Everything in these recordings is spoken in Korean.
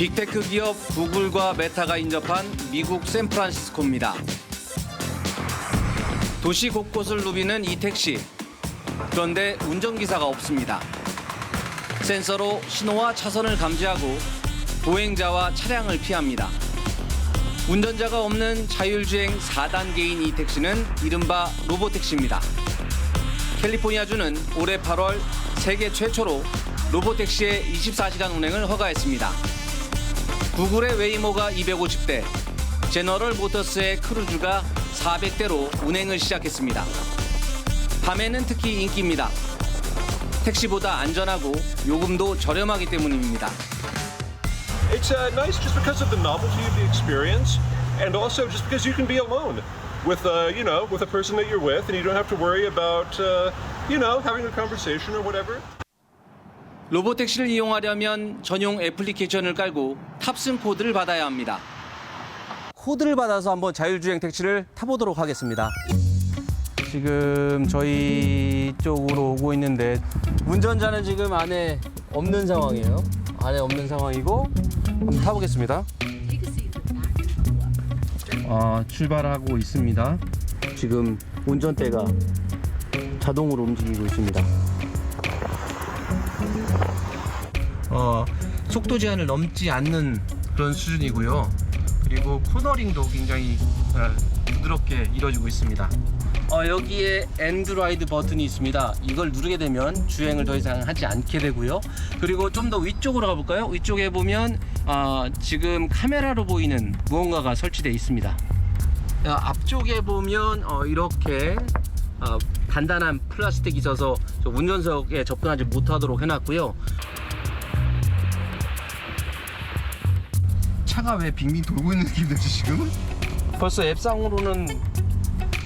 빅테크 기업 구글과 메타가 인접한 미국 샌프란시스코입니다. 도시 곳곳을 누비는 이 택시. 그런데 운전기사가 없습니다. 센서로 신호와 차선을 감지하고 보행자와 차량을 피합니다. 운전자가 없는 자율주행 4단계인 이 택시는 이른바 로보택시입니다. 캘리포니아주는 올해 8월 세계 최초로 로보택시의 24시간 운행을 허가했습니다. 구글의 웨이모가 250대, 제너럴 모터스의 크루즈가 400대로 운행을 시작했습니다. 밤에는 특히 인기입니다. 택시보다 안전하고 요금도 저렴하기 때문입니다. It's uh, nice just because of the novelty of the experience, and also just because you can be alone with, uh, you know, with a person that you're with, and you don't have to worry about, uh, you know, having a conversation or whatever. 로보택시를 이용하려면 전용 애플리케이션을 깔고 탑승 코드를 받아야 합니다. 코드를 받아서 한번 자율주행 택시를 타보도록 하겠습니다. 지금 저희 쪽으로 오고 있는데 운전자는 지금 안에 없는 상황이에요. 안에 없는 상황이고 한번 타보겠습니다. 어, 출발하고 있습니다. 지금 운전대가 자동으로 움직이고 있습니다. 어, 속도 제한을 넘지 않는 그런 수준이고요. 그리고 코너링도 굉장히 어, 부드럽게 이루어지고 있습니다. 어, 여기에 엔드로이드 버튼이 있습니다. 이걸 누르게 되면 주행을 더 이상 하지 않게 되고요. 그리고 좀 더 위쪽으로 가볼까요? 위쪽에 보면 어, 지금 카메라로 보이는 무언가가 설치되어 있습니다. 어, 앞쪽에 보면 어, 이렇게 어, 단단한 플라스틱이 있어서 저 운전석에 접근하지 못하도록 해놨고요. 차가 왜 빙빙 돌고 있는 느낌이 들지 지금? 벌써 앱상으로는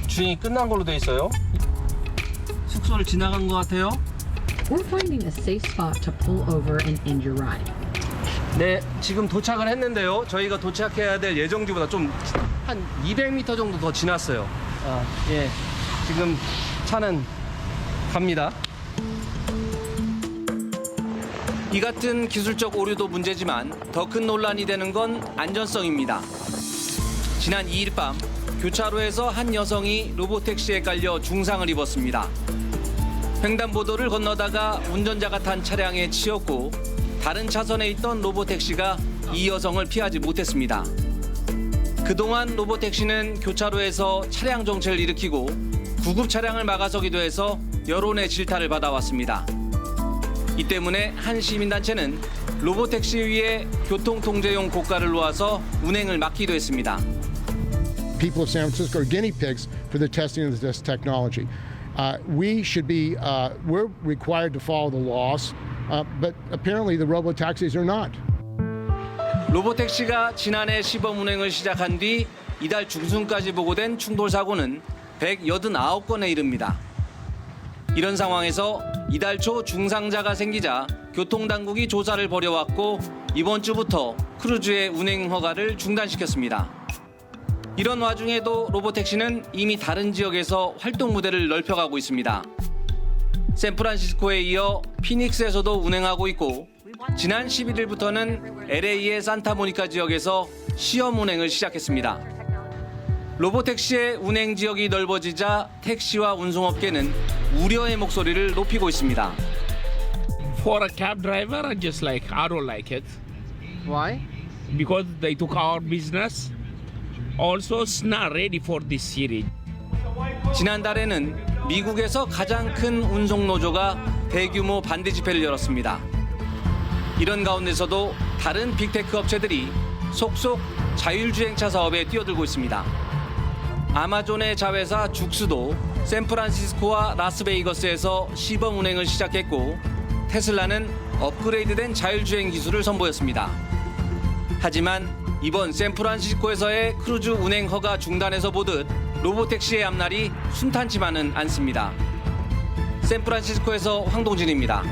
주행이 끝난 걸로 돼 있어요. 숙소를 지나간 것 같아요. We're finding a safe spot to pull over and end your ride. 네, 지금 도착을 했는데요. 저희가 도착해야 될 예정지보다 좀 한 200m 정도 더 지났어요. 아, 예. 지금 차는 갑니다. 이 같은 기술적 오류도 문제지만 더 큰 논란이 되는 건 안전성입니다. 지난 2일 밤 교차로에서 한 여성이 로보택시에 깔려 중상을 입었습니다. 횡단보도를 건너다가 운전자가 탄 차량에 치였고 다른 차선에 있던 로보택시가 이 여성을 피하지 못했습니다. 그동안 로보택시는 교차로에서 차량 정체를 일으키고 구급 차량을 막아서기도 해서 여론의 질타를 받아왔습니다. 이 때문에 한 시민단체는 로보택시 위에 교통통제용 고가를 놓아서 운행을 막기도 했습니다. people of San Francisco are guinea pigs for the testing of this technology. Uh, we should be, uh, we're required to follow the laws, uh, but apparently the robo taxis are not. 로보택시가 지난해 시범 운행을 시작한 뒤 이달 중순까지 보고된 충돌 사고는 189건에 이릅니다. 이런 상황에서 이달 초 중상자가 생기자 교통당국이 조사를 벌여왔고 이번 주부터 크루즈의 운행 허가를 중단시켰습니다. 이런 와중에도 로보택시는 이미 다른 지역에서 활동 무대를 넓혀가고 있습니다. 샌프란시스코에 이어 피닉스에서도 운행하고 있고 지난 11일부터는 LA의 산타모니카 지역에서 시험 운행을 시작했습니다. 로보택시의 운행 지역이 넓어지자 택시와 운송업계는 우려의 목소리를 높이고 있습니다. For a cab driver, I just like I don't like it Why? because they took our business. Also, it's not ready for this series. 지난달에는 미국에서 가장 큰 운송 노조가 대규모 반대 집회를 열었습니다. 이런 가운데서도 다른 빅테크 업체들이 속속 자율주행차 사업에 뛰어들고 있습니다. 아마존의 자회사 죽스도 샌프란시스코와 라스베이거스에서 시범 운행을 시작했고 테슬라는 업그레이드된 자율주행 기술을 선보였습니다. 하지만 이번 샌프란시스코에서의 크루즈 운행 허가 중단에서 보듯 로보택시의 앞날이 순탄치만은 않습니다. 샌프란시스코에서 황동진입니다.